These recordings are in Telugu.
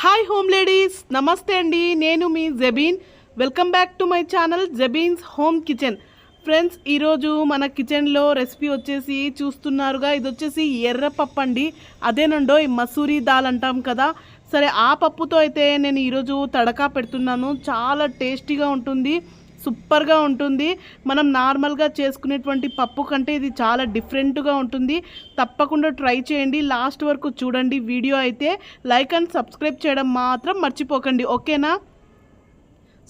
హాయ్ హోమ్ లేడీస్ నమస్తే అండి. నేను మీ Jabeen welcome back to my channel Jabeen's home kitchen friends ఈరోజు మన కిచెన్లో రెసిపీ వచ్చేసి చూస్తున్నారుగా. ఇది వచ్చేసి ఎర్రపప్పు అండి. అదేనండో ఈ మసూరి దాల్ అంటాం కదా. సరే ఆ పప్పుతో అయితే నేను ఈరోజు తడకా పెడుతున్నాను. చాలా టేస్టీగా ఉంటుంది. సూపర్గా ఉంటుంది. మనం నార్మల్గా చేసుకునేటువంటి పప్పు కంటే ఇది చాలా డిఫరెంట్గా ఉంటుంది. తప్పకుండా ట్రై చేయండి. లాస్ట్ వరకు చూడండి వీడియో అయితే. లైక్ అండ్ సబ్స్క్రైబ్ చేయడం మాత్రం మర్చిపోకండి. ఓకేనా?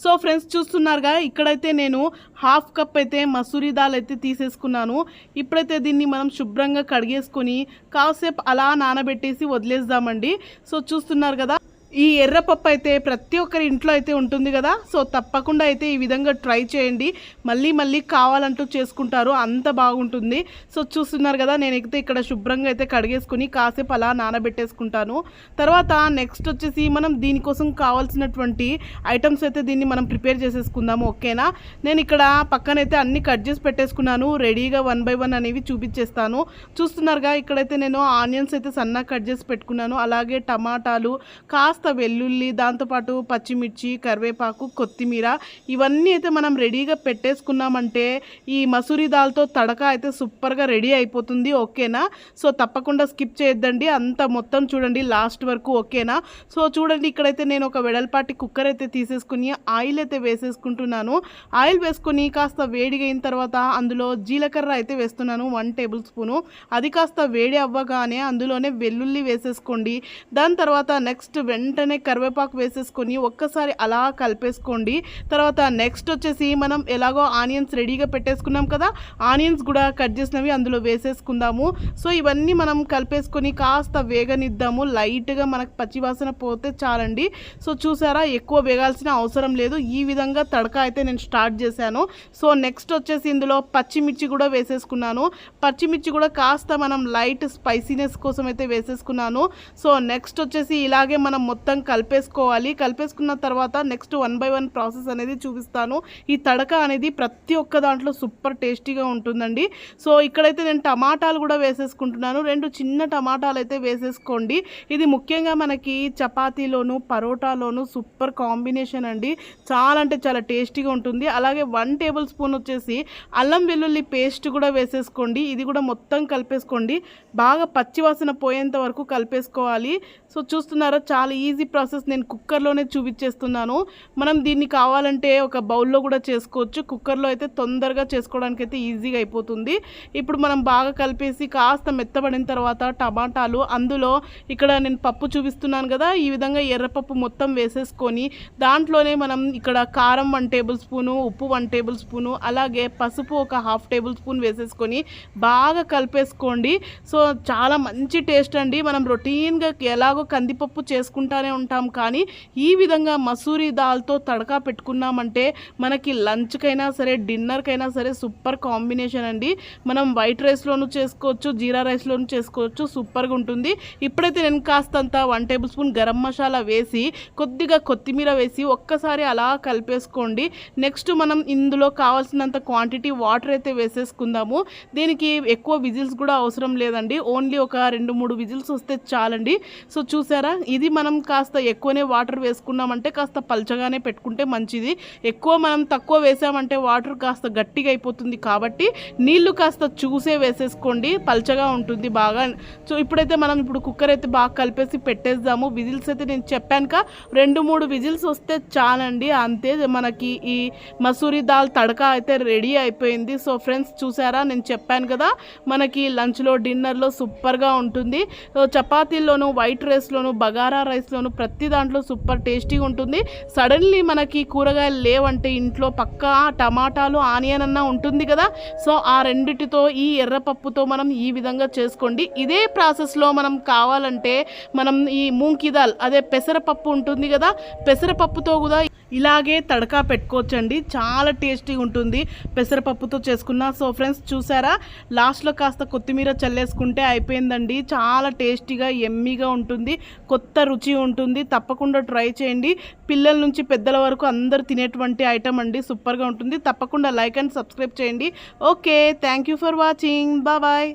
సో ఫ్రెండ్స్ చూస్తున్నారుగా ఇక్కడైతే నేను హాఫ్ కప్ అయితే మసూరి దాల్ అయితే తీసేసుకున్నాను. ఇప్పుడైతే దీన్ని మనం శుభ్రంగా కడిగేసుకొని కాసేపు అలా నానబెట్టేసి వదిలేద్దామండి. సో చూస్తున్నారు కదా ఈ ఎర్రపప్పు అయితే ప్రతి ఒక్కరి ఇంట్లో అయితే ఉంటుంది కదా. సో తప్పకుండా అయితే ఈ విధంగా ట్రై చేయండి. మళ్ళీ మళ్ళీ కావాలంటూ చేసుకుంటారు. అంత బాగుంటుంది. సో చూస్తున్నారు కదా నేనైతే ఇక్కడ శుభ్రంగా అయితే కడిగేసుకొని కాసేపు అలా నానబెట్టేసుకుంటాను. తర్వాత నెక్స్ట్ వచ్చేసి మనం దీనికోసం కావాల్సినటువంటి ఐటమ్స్ అయితే దీన్ని మనం ప్రిపేర్ చేసేసుకుందాము. ఓకేనా? నేను ఇక్కడ పక్కనైతే అన్ని కట్ చేసి పెట్టేసుకున్నాను. రెడీగా వన్ బై వన్ అనేవి చూపించేస్తాను. చూస్తున్నారుగా ఇక్కడైతే నేను ఆనియన్స్ అయితే సన్నగా కట్ చేసి పెట్టుకున్నాను. అలాగే టమాటాలు కాస్త కాస్త వెల్లుల్లి దాంతోపాటు పచ్చిమిర్చి కరివేపాకు కొత్తిమీర ఇవన్నీ అయితే మనం రెడీగా పెట్టేసుకున్నామంటే ఈ మసూరి దాల్తో తడక అయితే సూపర్గా రెడీ అయిపోతుంది ఓకేనా? సో తప్పకుండా స్కిప్ చేయొద్దండి. అంత మొత్తం చూడండి లాస్ట్ వరకు ఓకేనా? సో చూడండి ఇక్కడైతే నేను ఒక వెడల్పాటి కుక్కర్ అయితే తీసేసుకుని ఆయిల్ అయితే వేసేసుకుంటున్నాను. ఆయిల్ వేసుకొని కాస్త వేడిగైన తర్వాత అందులో జీలకర్ర అయితే వేస్తున్నాను వన్ టేబుల్ స్పూను. అది కాస్త వేడి అవ్వగానే అందులోనే వెల్లుల్లి వేసేసుకోండి. దాని తర్వాత నెక్స్ట్ వెంటనే కరివేపాకు వేసేసుకొని ఒక్కసారి అలా కలిపేసుకోండి. తర్వాత నెక్స్ట్ వచ్చేసి మనం ఎలాగో ఆనియన్స్ రెడీగా పెట్టేసుకున్నాం కదా ఆనియన్స్ కూడా కట్ చేసినవి అందులో వేసేసుకుందాము. సో ఇవన్నీ మనం కలిపేసుకొని కాస్త వేగనిద్దాము. లైట్గా మనకు పచ్చివాసన పోతే చాలండి. సో చూసారా ఎక్కువ వేగాల్సిన అవసరం లేదు. ఈ విధంగా తడక అయితే నేను స్టార్ట్ చేశాను. సో నెక్స్ట్ వచ్చేసి ఇందులో పచ్చిమిర్చి కూడా వేసేసుకున్నాను. పచ్చిమిర్చి కూడా కాస్త మనం లైట్ స్పైసీనెస్ కోసం అయితే వేసేసుకున్నాను. సో నెక్స్ట్ వచ్చేసి ఇలాగే మనం మొత్తం కలిపేసుకోవాలి. కలిపేసుకున్న తర్వాత next one by one process అనేది చూపిస్తాను. ఈ తడక అనేది ప్రతి ఒక్క దాంట్లో సూపర్ టేస్టీగా ఉంటుందండి. సో ఇక్కడైతే నేను టమాటాలు కూడా వేసేసుకుంటున్నాను. రెండు చిన్న టమాటాలు అయితే వేసేసుకోండి. ఇది ముఖ్యంగా మనకి చపాతీలోను పరోటాలోను సూపర్ కాంబినేషన్ అండి. చాలా అంటే చాలా టేస్టీగా ఉంటుంది. అలాగే వన్ టేబుల్ స్పూన్ వచ్చేసి అల్లం వెల్లుల్లి పేస్ట్ కూడా వేసేసుకోండి. ఇది కూడా మొత్తం కలిపేసుకోండి. బాగా పచ్చివాసన పోయేంత వరకు కలిపేసుకోవాలి. సో చూస్తున్నారా? చాలా ఈజీ ప్రాసెస్ నేను కుక్కర్లోనే చూపించేస్తున్నాను. మనం దీన్ని కావాలంటే ఒక బౌల్లో కూడా చేసుకోవచ్చు. కుక్కర్లో అయితే తొందరగా చేసుకోవడానికి అయితే ఈజీగా అయిపోతుంది. ఇప్పుడు మనం బాగా కలిపేసి కాస్త మెత్తబడిన తర్వాత టమాటాలు అందులో ఇక్కడ నేను పప్పు చూపిస్తున్నాను కదా ఈ విధంగా ఎర్రపప్పు మొత్తం వేసేసుకొని దాంట్లోనే మనం ఇక్కడ కారం వన్ టేబుల్ స్పూను ఉప్పు వన్ టేబుల్ స్పూను అలాగే పసుపు ఒక హాఫ్ టేబుల్ స్పూన్ వేసేసుకొని బాగా కలిపేసుకోండి. సో చాలా మంచి టేస్ట్ అండి. మనం రొటీన్గా ఎలాగో కందిపప్పు చేసుకుంటానే ఉంటాం. కానీ ఈ విధంగా మసూరి దాల్తో తడకా పెట్టుకున్నామంటే మనకి లంచ్కైనా సరే డిన్నర్కైనా సరే సూపర్ కాంబినేషన్ అండి. మనం వైట్ రైస్లోనూ చేసుకోవచ్చు జీరా రైస్లోనూ చేసుకోవచ్చు సూపర్గా ఉంటుంది. ఇప్పుడైతే నేను కాస్తంత one tablespoon garam masala వేసి కొద్దిగా కొత్తిమీర వేసి ఒక్కసారి అలా కలిపేసుకోండి. నెక్స్ట్ మనం ఇందులో కావాల్సినంత క్వాంటిటీ వాటర్ అయితే వేసేసుకుందాము. దీనికి ఎక్కువ విజిల్స్ కూడా అవసరం లేదండి. ఓన్లీ ఒక రెండు మూడు విజిల్స్ వస్తే చాలండి. సో చూసారా? ఇది మనం కాస్త ఎక్కువనే వాటర్ వేసుకున్నామంటే కాస్త పల్చగానే పెట్టుకుంటే మంచిది. ఎక్కువ మనం తక్కువ వేసామంటే వాటర్ కాస్త గట్టిగా అయిపోతుంది కాబట్టి నీళ్ళు కాస్త చూసే వేసేసుకోండి. పల్చగా ఉంటుంది బాగా. సో ఇప్పుడైతే మనం ఇప్పుడు కుక్కర్ అయితే బాగా కలిపేసి పెట్టేద్దాము. విజిల్స్ అయితే నేను చెప్పానుక రెండు మూడు విజిల్స్ వస్తే చాలండి. అంతే మనకి ఈ మసూరి దాల్ తడక అయితే రెడీ అయిపోయింది. సో ఫ్రెండ్స్ చూసారా? నేను చెప్పాను కదా మనకి లంచ్లో డిన్నర్లో సూపర్గా ఉంటుంది. చపాతీల్లోనూ వైట్ రైస్లోను బగారా రైస్లో చేసినాను ప్రతి దాంట్లో సూపర్ టేస్టీగా ఉంటుంది. సడన్లీ మనకి కూరగాయలు లేవంటే ఇంట్లో పక్కా టమాటాలు ఆనియన్ అన్న ఉంటుంది కదా. సో ఆ రెండిటితో ఈ ఎర్రపప్పుతో మనం ఈ విధంగా చేసుకోండి. ఇదే ప్రాసెస్లో మనం కావాలంటే మనం ఈ మూంకిదాల్ అదే పెసరపప్పు ఉంటుంది కదా. పెసరపప్పుతో కూడా ఇలాగే తడకా పెట్టుకోవచ్చండి. చాలా టేస్టీగా ఉంటుంది పెసరపప్పుతో చేసుకున్న. సో ఫ్రెండ్స్ చూసారా? లాస్ట్లో కాస్త కొత్తిమీర చల్లేసుకుంటే అయిపోయిందండి. చాలా టేస్టీగా ఎమ్మీగా ఉంటుంది. కొత్త రుచి ఉంటుంది. తప్పకుండా ట్రై చేయండి. పిల్లల నుంచి పెద్దల వరకు అందరు తినేటువంటి ఐటమ్ అండి. సూపర్గా ఉంటుంది. తప్పకుండా లైక్ అండ్ సబ్స్క్రైబ్ చేయండి. Okay thank you for watching. Bye